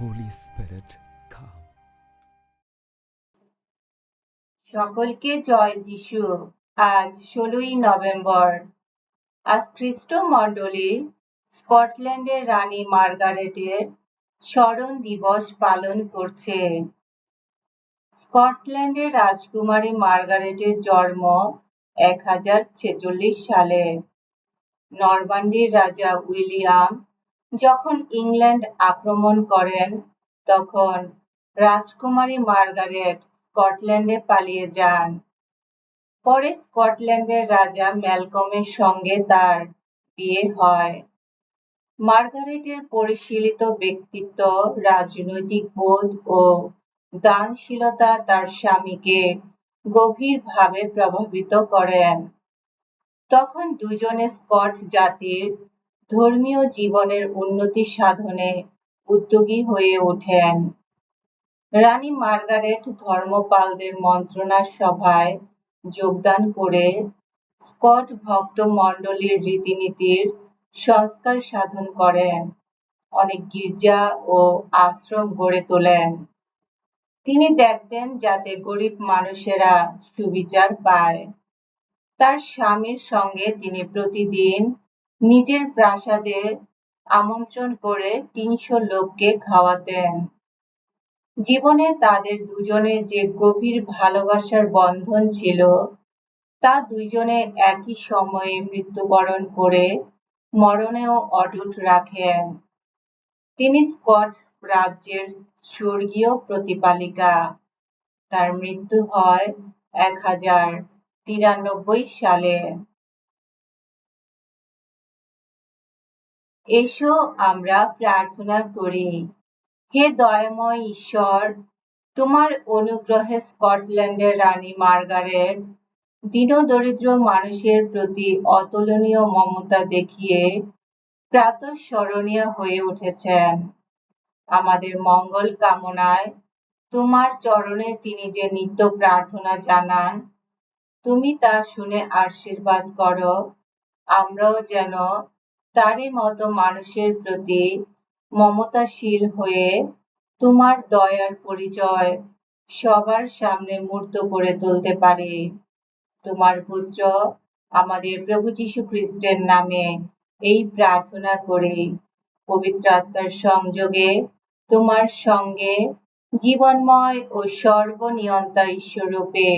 Holy Spirit, come. সকলকে জয় যিশু। আজ ষোলোই নভেম্বর। আজ খ্রিস্ট মণ্ডলী স্কটল্যান্ডের রানী মার্গারেটের স্মরণ দিবস পালন করছে। স্কটল্যান্ডের রাজকুমারী মার্গারেটের জন্ম এক হাজার ছেচল্লিশ সালে। নরমান্ডির রাজা উইলিয়াম যখন ইংল্যান্ড আক্রমণ করেন, তখন রাজকুমারী মার্গারেট স্কটল্যান্ডে পালিয়ে যান। পরে স্কটল্যান্ডের রাজা ম্যালকমের সঙ্গে তার বিয়ে হয়। মার্গারেটের পরিশীলিত ব্যক্তিত্ব, রাজনৈতিক বোধ ও দানশীলতা তার স্বামীকে গভীরভাবে প্রভাবিত করেন। তখন দুজনে স্কট জাতির ধর্মীয় জীবনের উন্নতি সাধনে উদ্যোগী হয়ে ওঠেন। রানী মার্গারেট ধর্মপালদের মন্ত্রণা সভায় যোগদান করে স্কট ভক্ত মণ্ডলীর রীতিনীতির সংস্কার সাধন করেন। অনেক গির্জা ও আশ্রম গড়ে তোলেন। তিনি দেখতেন যাতে গরিব মানুষেরা সুবিচার পায়। তার স্বামীর সঙ্গে তিনি প্রতিদিন নিজের প্রাসাদে আমন্ত্রণ করে তিনশো লোককে খাওয়াতেন। জীবনে তাদের দুজনের যে গভীর ভালোবাসার বন্ধন ছিল, তা দুইজনে একই সময়ে মৃত্যুবরণ করে মরণেও অটুট রাখেন। তিনি স্কট রাজ্যের স্বর্গীয় প্রতিপালিকা। তার মৃত্যু হয় এক হাজার তিরানব্বই সালে। এসো আমরা প্রার্থনা করি। হে দয়াময় ঈশ্বর, তোমার অনুগ্রহে স্কটল্যান্ডের রানী মার্গারেট, দীনদরিদ্র মানুষের প্রতি অতুলনীয় মমতা দেখিয়ে প্রাতঃস্মরণীয় হয়ে উঠেছেন। আমাদের মঙ্গল কামনায় তোমার চরণে তিনি যে নিত্য প্রার্থনা জানান, তুমি তা শুনে আশীর্বাদ করো। আমরাও যেন তারই মতো মানুষের প্রতি মমতাশীল হয়ে তোমার দয়ার পরিচয় সবার সামনে মূর্ত করে তুলতে পারে। তোমার পুত্র আমাদের প্রভু যীশু খ্রিস্টের নামে এই প্রার্থনা করে। পবিত্র আত্মার সংযোগে তোমার সঙ্গে জীবনময় ও সর্বনিয়ন্তা ঈশ্বরূপে